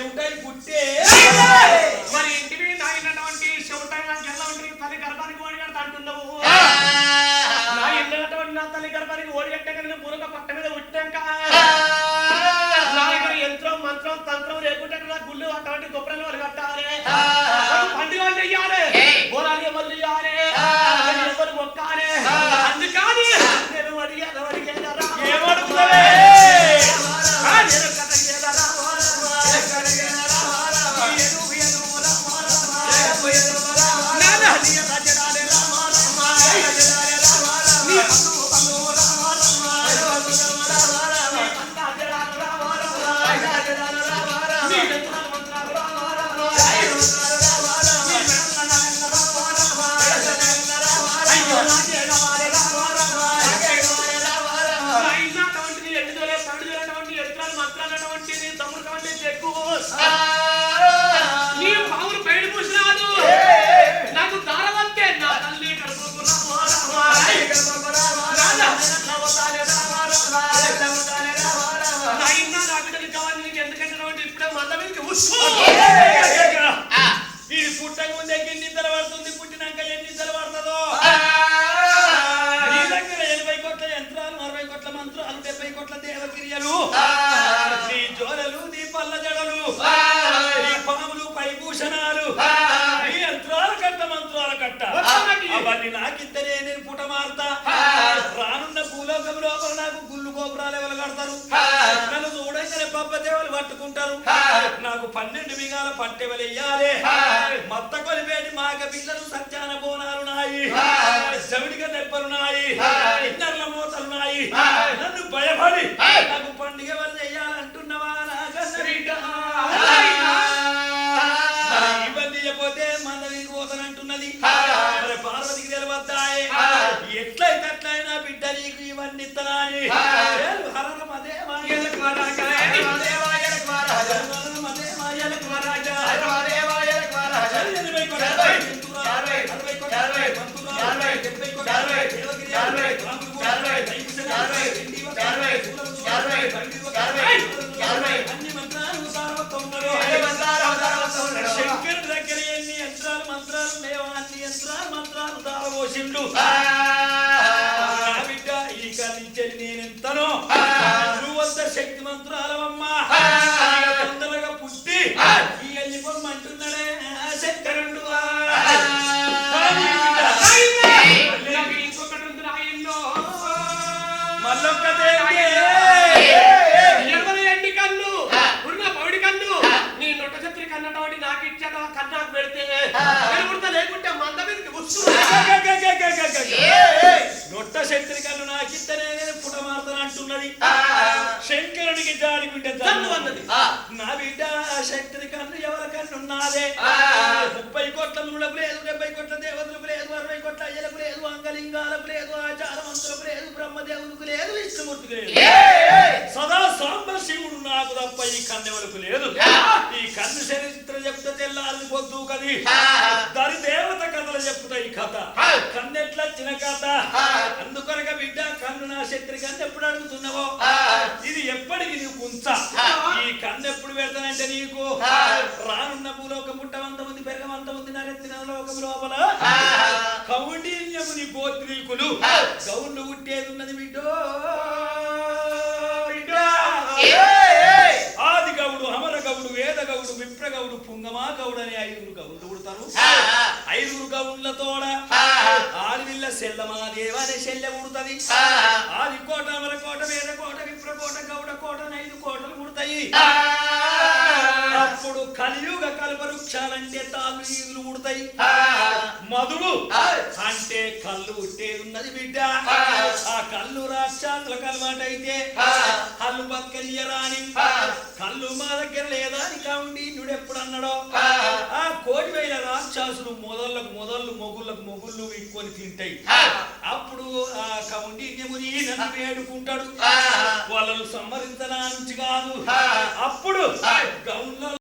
చెవుటాయి పుట్టే మరి ఇంటివి నాయనటువంటి చెవుటాయి నా ఉంటుంది తల్లి గర్భానికి ఓడి కడతా అంటున్నావు. నా ఎన్నటువంటి నా తల్లి గర్భానికి ఓడి ఓడిగట్టే కానీ పురుగ పట్ట మీద పుట్టాక నా దగ్గర యంత్రం మంత్రం తంత్రం లేకుంటే నా గుళ్ళు అటువంటి గొప్పలు వాళ్ళు కట్టాలి మంద పుట్టక ముందే ఎన్ని నిద్ర పడుతుంది పుట్టినాక ఎన్ని నిద్ర పడుతుందో నీ దగ్గర ఎనభై కోట్ల యంత్రాలు అరవై కోట్ల మంత్రాలు డెబ్బై కోట్ల దేవక్రియలు నీ జోలలు నీ పల్ల జడలు నీ పాములు పైభూషణాలు నీ యంత్రాల కట్ట మంత్రాల కట్ట అవన్నీ నాకిద్దరే నేను పుట మారుతా రానున్న భూలోకం లోపల నాకు గుళ్ళు గోపురాలు ఎవరు కడతారు నన్ను చూడంగానే పప్ప దేవులు పట్టుకుంటారు నాకు పన్నెండు బిగాల పట్టెవలు వెయ్యాలి మత్త కొలిపేటి మాగ పిల్లలు సంచాన బోనాలు నాయి. చెవిడిగా దెబ్బలున్నాయి ఇన్నర్ల మోతలున్నాయి నన్ను భయపడి. నాకు పండుగ ఎవరు చెయ్యాలంటున్నవా ఇబ్బంది చెప్పితే మంద నీకు పోతానంటున్నది మరి పార్వతికి తెలివద్దాయే. ఎట్లయితే అట్లయినా బిడ్డ నీకు ఇవన్నీ ఇత్తనాని హరమ శంకరుడి దగ్గర ఎన్ని యంత్రాలు మంత్రాలు లేవా అన్ని యంత్రాలు మంత్రాలు బిడ్డ ఈ నేనెంతనో నువ్వంత శక్తి మంత్రాలవమ్మా కన్నటువంటి నాకు ఇచ్చాడు కన్నాకు పెడితే వెలుగుడత లేకుంటే మంద మీదకి. నొట్ట శక్తిని కన్ను నాకిద్దనే పుటమార్తను అంటున్నది. శంకరునికి జాడి బిడ్డ అన్నది. నా బిడ్డ శక్తిని కన్ను ఎవరి కన్ను ఉన్నదే ముప్పై కోట్ల మూలకు లేదు డెబ్బై కోట్ల దేవతలకు లేదు అరవై కోట్ల అయ్యలకు లేదు అంగలింగాలకు లేదు ఆచారవంతులకు లేదు బ్రహ్మదేవులకు లేదు విష్ణుమూర్తికి లేదు. సదా సాంబ శివుడు నాకు తప్ప ఈ కన్నెవరకు లేదు. ఈ కన్ను చరిత్ర చెప్తే తెల్లారి పొద్దు కది. దాని దేవత కథలు చెప్తాయి ఈ కథ. కన్నెట్ల చిన్న కథ. అందుకొనక బిడ్డ కన్ను నా శక్తి కన్ను ఎప్పుడు అడుగుతున్నావో? ఇది ఎప్పటికి నీకు ఉంచా ఈ కన్ను ఎప్పుడు పెడతానంటే నీకు? రానున్న భూలోక పుట్టవంత ఉంది పెరగవంత ఉంది నరెత్తిన లోకం లోపల? కౌండిన్యము నీ గోత్రీకులు. గౌన్లు పుట్టేది ఉన్నది బిడ్డో. విప్ర గౌడు పుంగమా గౌడు అనే ఐదుగురు గౌళ్ళు పుడతారు. ఐదుగురు గౌళ్ళతోడ ఆదివిల్ల సెల్లమా దేవ అనే శల్య పుడుతుంది. ఆది కోట అమర కోట వేద కోట విప్ర కోట గౌడ కోట ఐదు కోటలు పుడతాయి. అప్పుడు కలియుగ కల్ప వృక్షాలంటే తాళ్ళు ఈగులు పుడతాయి. మధుడు అంటే కళ్ళు పుట్టేది ఉన్నది బిడ్డ. ఆ కళ్ళు రాక్షసులకు అలవాటైతే కళ్ళు బతకనియరాని కళ్ళు మా దగ్గర లేదా కావండి నుడు ఎప్పుడు అన్నాడో ఆ కోటి వేల రాక్షసులు మొదళ్ళకు మొదళ్ళు మొగుళ్ళకు మొగుళ్ళు వీక్కొని తింటాయి. అప్పుడు ఆ కౌండి నెముని నన్ను వేడుకుంటాడు. వాళ్ళను సంహరించడానికి కాదు. అప్పుడు